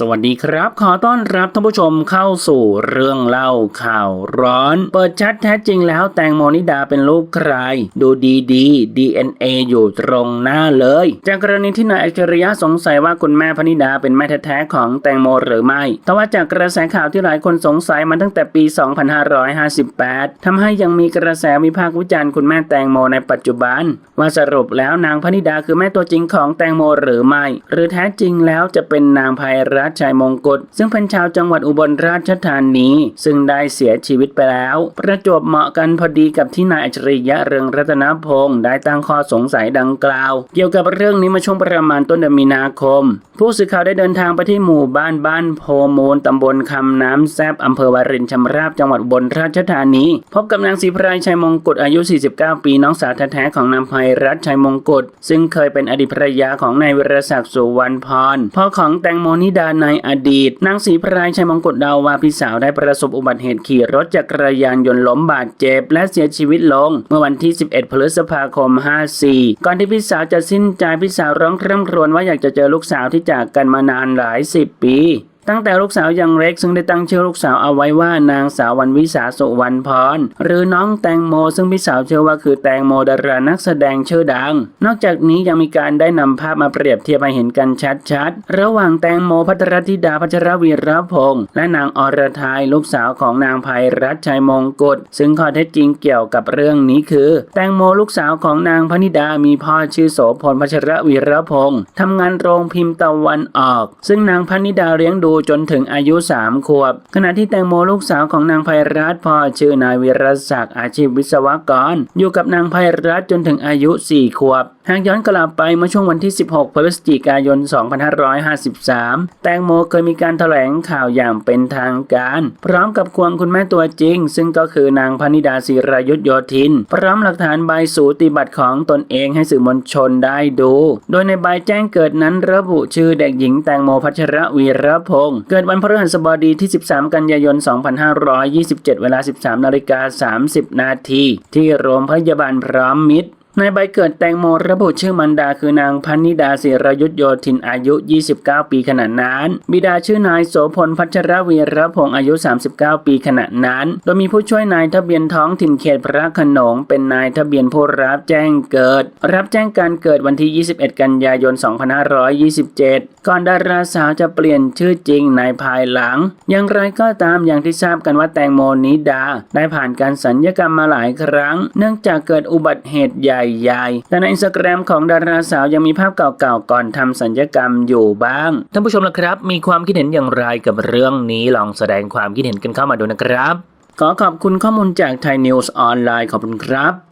สวัสดีครับ ขอต้อนรับท่านผู้ชมเข้าสู่เรื่องเล่าข่าวร้อน เปิดชัดแท้จริงแล้วแตงโมนิดาเป็นลูกใคร ดูดีดี DNA อยู่ตรงหน้าเลย จากกรณีที่นายอัจฉริยะสงสัยว่าคุณแม่พนิดาเป็นแม่แท้ๆของแตงโมหรือไม่แต่ว่าจากกระแสข่าวที่หลายคนสงสัยมาตั้งแต่ปี 2558ทำให้ยังมีกระแสวิพากษ์วิจารณ์คุณแม่แตงโมในปัจจุบัน ว่าสรุปแล้วนางพนิดาคือแม่ตัวจริงของแตงโมหรือไม่ หรือแท้จริงแล้วจะเป็นนางภัยรัตน์ชัยมงกุฎซึ่งเป็นชาวจังหวัดอุบลราชธานี ซึ่งได้เสียชีวิตไปแล้ว ประจวบเหมาะกันพอดีกับที่นายอัจฉริยะเรืองรัตนพงศ์ได้ตั้งข้อสงสัยดังกล่าว เกี่ยวกับเรื่องนี้มาช่วงประมาณต้นเดือนมีนาคม ผู้สื่อข่าวได้เดินทางไปที่หมู่บ้านบ้านโพมูลตำบลคำน้ำแซบอำเภอวารินชำราบจังหวัดอุบลราชธานี พบกับนางศรีพรายชัยมงกุฎอายุ 49 ปีน้องสาวแท้ๆของนางภัยรัตชัยมงกุฎซึ่งเคยเป็นอดีตภรรยาของนายวิรศักดิ์สุวรรณพรพ่อของแตงโมนิดาในอดีต นางศรีพรายชัยมงกุฎดาวาพี่สาวได้ประสบอุบัติเหตุขี่รถจักรยานยนต์ล้มบาดเจ็บ และเสียชีวิตลง เมื่อวันที่ 11 พฤษภาคม 54 ก่อนที่พี่สาวจะสิ้นใจพี่สาวร้องคร่ำครวญว่าอยากจะเจอลูกสาวที่จากกันมานานหลายสิบปี ตั้งแต่ลูกสาวยังเล็กซึ่งได้ตั้งชื่อลูกสาวเอาไว้ว่านางสาววันวิสาสุวรรณพรหรือน้องแตงโม ซึ่งพี่สาวเชื่อว่าคือแตงโมดารานักแสดงชื่อดัง นอกจากนี้ยังมีการได้นำภาพมาเปรียบเทียบให้เห็นกันชัดๆ ระหว่างแตงโมพัทรธิดาพัชรวีรพงษ์และนางอรทัยลูกสาวของนางภัยรัตน์ชัยมงกุฎซึ่งข้อเท็จจริงเกี่ยวกับเรื่องนี้คือ แตงโมลูกสาวของนางพนิดามีพ่อชื่อโสพลพัชรวีรพงษ์ทำงานโรงพิมพ์ตะวันออก ซึ่งนางพนิดาเลี้ยงดูจนถึงอายุสามขวบ ขณะที่แตงโมลูกสาวของนางภัยรัตพ่อชื่อนายวิรศักดิ์อาชีพวิศวกร อยู่กับนางภัยรัตจนถึงอายุสี่ขวบ หากย้อนกลับไปเมื่อช่วงวันที่ 16 พฤศจิกายน 2553 แตงโมเคยมีการแถลงข่าวอย่างเป็นทางการ พร้อมกับควงคุณแม่ตัวจริง ซึ่งก็คือนางพนิดาศิรายุทธโยธิน พร้อมหลักฐานใบสูติบัตรของตนเองให้สื่อมวลชนได้ดู โดยในใบแจ้งเกิดนั้นระบุชื่อเด็กหญิงแตงโมพัชรวีรพงศ์เกิดวันพฤหัสบดีที่ 13 กันยายน 2527 เวลา 13นาฬิกา30 นาทีที่โรงพยาบาลพร้อมมิตร ในใบเกิดแตงโมระบุชื่อมันดาคือนางพันนิดาศิรยุทธโยธินอายุ 29 ปีขณะนั้น บิดาชื่อนายโสพลพัชรวีรพงศ์อายุ 39 ปีขณะนั้น โดยมีผู้ช่วยนายทะเบียนท้องถิ่นเขตพระขนงเป็นนายทะเบียนผู้รับแจ้งเกิด รับแจ้งการเกิดวันที่ 21 กันยายน 2527 ก่อนดาราสาวจะเปลี่ยนชื่อจริงในภายหลัง อย่างไรก็ตามอย่างที่ทราบกันว่าแตงโมนิดา ได้ผ่านการสัญญกรรมมาหลายครั้ง เนื่องจากเกิดอุบัติเหตุใหญ่ๆแต่ในอินสตาแกรมของดาราสาวยังมีภาพเก่าๆก่อนทำสัญญกรรมอยู่บ้าง ท่านผู้ชมล่ะครับ มีความคิดเห็นอย่างไรกับเรื่องนี้ลองแสดงความคิดเห็นกันเข้ามาดูนะครับ ขอขอบคุณข้อมูลจากไทยนิวส์ออนไลน์ขอบคุณครับ